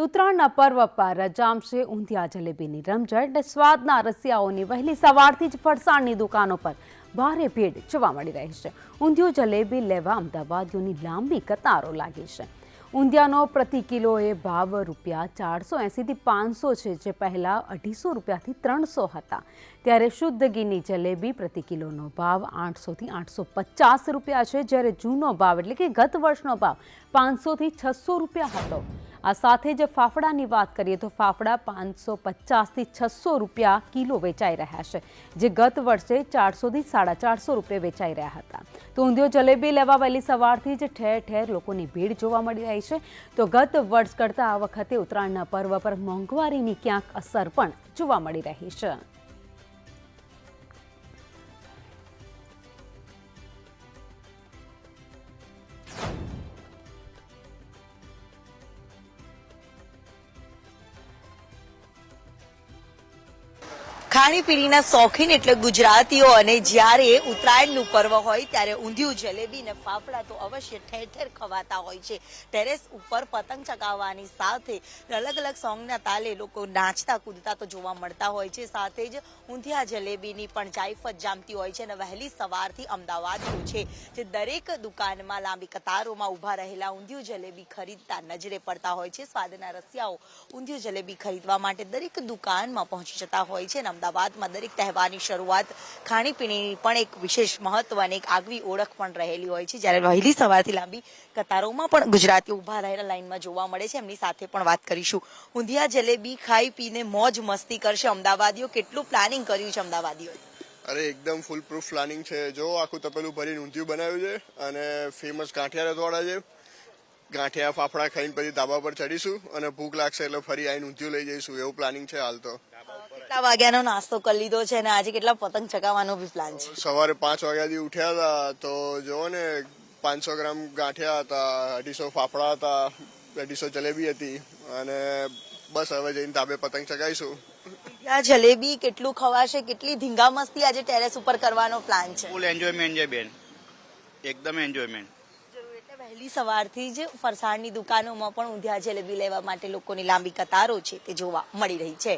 તો ઉત્તરાયણના પર્વ પર રજામશે ઊંધિયા જલેબીની રમઝટ સ્વાદના રસિયાઓની વહેલી સવારથી જ ફરસાણની દુકાનો પર ભારે ભીડ જોવા મળી રહી છે. ઊંધિયું જલેબી લેવા અમદાવાદીઓની લાંબી કતારો લાગી છે. ઊંધિયાનો પ્રતિ કિલોએ ભાવ રૂપિયા ચારસો એંસીથી પાંચસો છે, જે પહેલાં અઢીસો રૂપિયાથી ત્રણસો હતા. ત્યારે શુદ્ધ ઘીની જલેબી પ્રતિ કિલોનો ભાવ આઠસોથી આઠસો પચાસ રૂપિયા છે, જ્યારે જૂનો ભાવ એટલે કે ગત વર્ષનો ભાવ પાંચસોથી છસો રૂપિયા હતો. આ સાથે જ ફાફડાની વાત કરીએ તો ફાફડા પાંચસો પચાસથી છસો રૂપિયા કિલો વેચાઈ રહ્યા છે, જે ગત વર્ષે ચારસોથી સાડા ચારસો રૂપિયા વેચાઈ રહ્યા હતા. તો ઊંધિયો જલેબી લેવા વહેલી સવારથી જ ઠેર ઠેર લોકોની ભીડ જોવા મળી રહી છે. તો ગત વર્ષ કરતાં આ વખતે ઉત્તરાયણના પર્વ પર મોંઘવારીની ક્યાંક અસર પણ જોવા મળી રહી છે. ખાણીપીણીના શોખીન એટલે ગુજરાતીઓ અને જ્યારે ઉત્તરાયણનું પર્વ હોય ત્યારે ઊંધિયું, જલેબી ને ફાફડા તો અવશ્ય ઠેર ઠેર ખવાતા હોય છે. ટેરેસ ઉપર પતંગ ચગાવવાની સાથે અલગ અલગ સોંગના તાલે લોકો નાચતા, કૂદતા તો જોવા મળતા હોય છે. સાથે જ ઊંધિયા, જલેબીની પણ જાયફત જામતી હોય છે અને વહેલી સવારથી અમદાવાદ છે, જે દરેક દુકાનમાં લાંબી કતારોમાં ઊભા રહેલા ઊંધિયું, જલેબી ખરીદતા નજરે પડતા હોય છે. સ્વાદના રસિયાઓ ઊંધિયું, જલેબી ખરીદવા માટે દરેક દુકાનમાં પહોંચી જતા હોય છે અને અમદાવાદમાં દરેક તહેવારની શરૂઆત ખાણીપીણીની પણ એક વિશેષ મહત્વ અને એક આગવી ઓળખ પણ રહેલી હોય છે. જ્યારે વહેલી સવારથી લાંબી કતારોમાં પણ ગુજરાતીઓ ઊભા રહેલા લાઇનમાં જોવા મળે છે. એમની સાથે પણ વાત કરીશું. ઊંધિયા જલેબી ખાઈ પીને મોજ મસ્તી કરશે અમદાવાદીઓ. કેટલું પ્લાનિંગ કર્યું છે અમદાવાદીઓ અરે, એકદમ ફૂલ પ્રૂફ પ્લાનિંગ છે. જો આખું તપેલું ભરીને ઊંધિયું બનાવ્યું છે અને ફેમસ કાંઠિયા રતવાડા છે. ગાંઠિયા ફાફડા ખાઈને પછી ધાબા પર ચડીશું અને ભૂખ લાગશે એટલે ફરી આવીને ઊંધિયું લઈ જઈશું એવું પ્લાનિંગ છે હાલ તો. કેટલા વાગ્યાનો નાસ્તો કરી લીધો છે અને આજે કેટલા પતંગ ચગાવવાનો બી પ્લાન છે? સવારે પાંચ વાગ્યાથી ઉઠ્યા હતા તો જોવો ને પાંચસો ગ્રામ ગાંઠિયા હતા અઢીસો ફાફડા હતા અઢીસો જલેબી હતી અને બસ હવે જઈને ધાબે પતંગ ચગાવીશું. આ જલેબી કેટલું ખવાશે કેટલી ધીંગા મસ્તી આજે ટેરેસ ઉપર કરવાનો પ્લાન છે? ફૂલ એન્જોયમેન્ટ છે બેન. એકદમ એન્જોયમેન્ટ વહેલી સવારથી જ ફરસાણની દુકાનોમાં પણ ઊંધિયા જલેબી લેવા માટે લોકોની લાંબી કતારો છે તે જોવા મળી રહી છે.